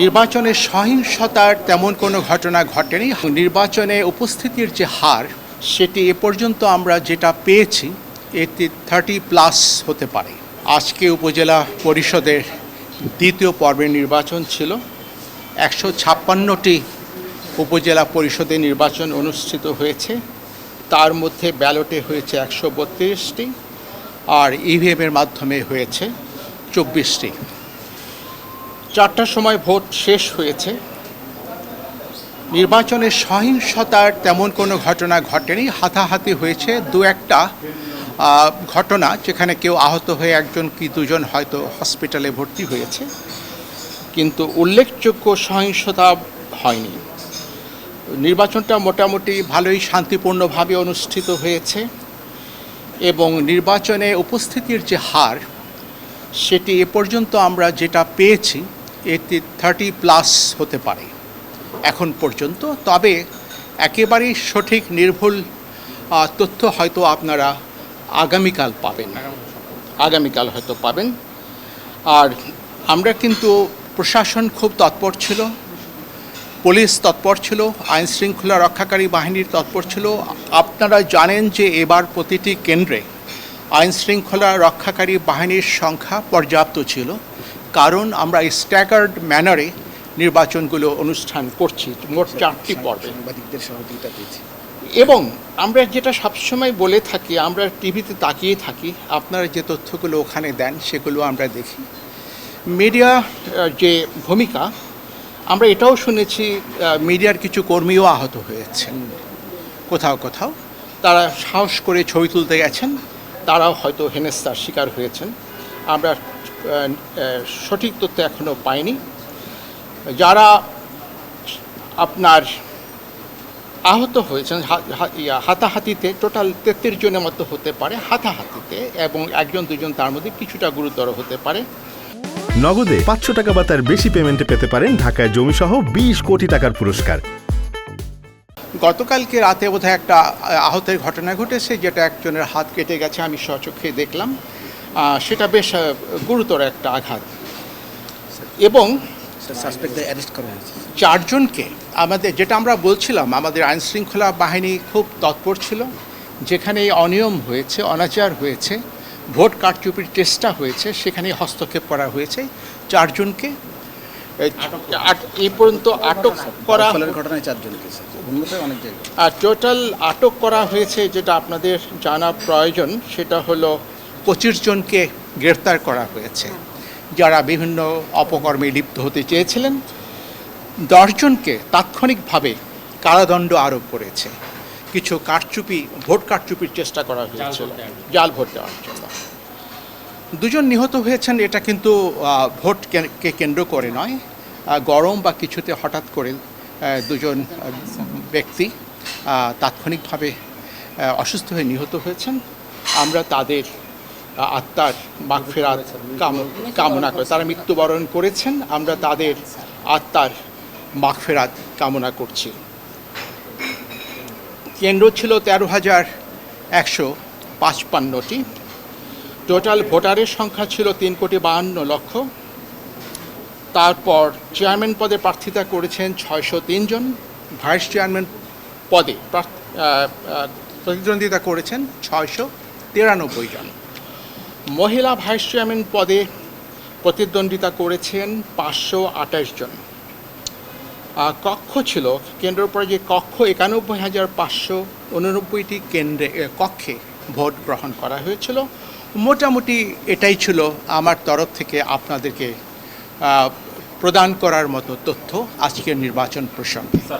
নির্বাচনে সহিংসতার তেমন কোনো ঘটনা ঘটেনি। নির্বাচনে উপস্থিতির যে হার, সেটি এ পর্যন্ত আমরা যেটা পেয়েছি এটি থার্টি প্লাস হতে পারে। আজকে উপজেলা পরিষদের দ্বিতীয় পর্বের নির্বাচন ছিল। একশো ছাপ্পান্নটি উপজেলা পরিষদের নির্বাচন অনুষ্ঠিত হয়েছে। তার মধ্যে ব্যালটে হয়েছে একশো বত্রিশটি আর ইভিএমের মাধ্যমে হয়েছে চব্বিশটি। চারটার সময় ভোট শেষ হয়েছে। নির্বাচনে সহিংসতার তেমন কোনো ঘটনা ঘটেনি, হাতাহাতি হয়েছে দু একটা ঘটনা যেখানে কেউ আহত হয়ে একজন কি দুজন হয়তো হসপিটালে ভর্তি হয়েছে। কিন্তু উল্লেখযোগ্য সহিংসতা হয়নি। নির্বাচনটা মোটামুটি ভালোই শান্তিপূর্ণভাবে অনুষ্ঠিত হয়েছে এবং নির্বাচনে উপস্থিতির যে হার, সেটি এ পর্যন্ত আমরা যেটা পেয়েছি এটি থার্টি প্লাস হতে পারে, এখন পর্যন্ত। তবে একেবারেই সঠিক নির্ভুল তথ্য হয়তো আপনারা আগামীকাল পাবেন। আগামীকাল হয়তো পাবেন। আর আমরা কিন্তু প্রশাসন খুব তৎপর ছিল, পুলিশ তৎপর ছিল, আইন শৃঙ্খলা রক্ষাকারী বাহিনীর তৎপর ছিল। আপনারা জানেন যে এবার প্রতিটি কেন্দ্রে আইন শৃঙ্খলা রক্ষাকারী বাহিনীর সংখ্যা পর্যাপ্ত ছিল। কারণ আমরা স্ট্যাগার্ড ম্যানারে নির্বাচনগুলো অনুষ্ঠান করছি। মোট চারটি পর্বে। সাংবাদিকদের সহযোগিতা পেয়েছি। এবং আমরা যেটা সবসময় বলে থাকি আমরা টিভিতে তাকিয়ে থাকি আপনারা যে তথ্যগুলো ওখানে দেন সেগুলো আমরা দেখি। মিডিয়া যে ভূমিকা আমরা এটাও শুনেছি মিডিয়ার কিছু কর্মীও আহত হয়েছেন। কোথাও কোথাও। তারা সাহস করে ছবি তুলতে গেছেন তারাও হয়তো হেনেস্তার শিকার হয়েছেন। আমরা সঠিক তথ্য এখনও পাইনি। যারা আপনার আহত হয়েছেন হাতাহাতিতে টোটাল তেত্রিশ জনের মতো হতে পারে হাতাহাতিতে এবং একজন দুজন তার মধ্যে কিছুটা গুরুতর হতে পারে। নগদে পাঁচশো টাকা বা তার বেশি পেমেন্টে পেতে পারেন ঢাকায় জমি সহ বিশ কোটি টাকার পুরস্কার। গতকালকে রাতে বোধহয় একটা আহতের ঘটনা ঘটেছে যেটা একজনের হাত কেটে গেছে আমি স্বচক্ষে দেখলাম। সেটা বেশ গুরুতর একটা আঘাত। এবং চারজনকে আমাদের যেটা আমরা বলছিলাম আমাদের আইন শৃঙ্খলা বাহিনী খুব তৎপর ছিল যেখানে অনিয়ম হয়েছে অনাচার হয়েছে ভোট কারচুপির চেষ্টা হয়েছে সেখানে হস্তক্ষেপ করা হয়েছে। চারজনকে এই পর্যন্ত আটক করা ঘটনায় চারজনকে আর টোটাল আটক করা হয়েছে যেটা আপনাদের জানা প্রয়োজন সেটা হলো পঁচিশ জনকে গ্রেফতার করা হয়েছে। যারা বিভিন্ন অপকর্মে লিপ্ত হতে চেয়েছিলেন। দশজনকে তাৎক্ষণিকভাবে কারাদণ্ড আরোপ করেছে। কিছু কারচুপি ভোট কারচুপির চেষ্টা করা হয়েছিল জাল ভোট দেওয়ার জন্য। দুজন নিহত হয়েছেন এটা কিন্তু ভোটকে কেন্দ্র করে নয়। গরম বা কিছুতে হঠাৎ করে দুজন ব্যক্তি তাৎক্ষণিকভাবে অসুস্থ হয়ে নিহত হয়েছেন। আমরা তাদের আত্মার মাগফেরাত কাম- কামনা করে। তারা মৃত্যুবরণ করেছেন, আমরা তাদের আত্মার মাগফেরাত কামনা করছি। কেন্দ্র ছিল তেরো হাজার একশো পাঁচপান্নটি। টোটাল ভোটারের সংখ্যা ছিল তিন কোটি বাহান্ন লক্ষ। তারপর চেয়ারম্যান পদে প্রার্থিতা করেছেন ছয়শো জন। ভাইস চেয়ারম্যান পদে প্রতিদ্বন্দ্বিতা করেছেন ছয়শো তিরানব্বই জন। মহিলা ভাইস চেয়ারম্যান পদে প্রতিদ্বন্দ্বিতা করেছেন পাঁচশো আঠাশ জন। কক্ষ ছিল, কেন্দ্রের পরে যে কক্ষ, একানব্বই হাজার পাঁচশো উননব্বইটি কেন্দ্রে কক্ষে ভোট গ্রহণ করা হয়েছিল। মোটামুটি এটাই ছিল আমার তরফ থেকে আপনাদেরকে প্রদান করার মতো তথ্য আজকের নির্বাচন প্রসঙ্গে।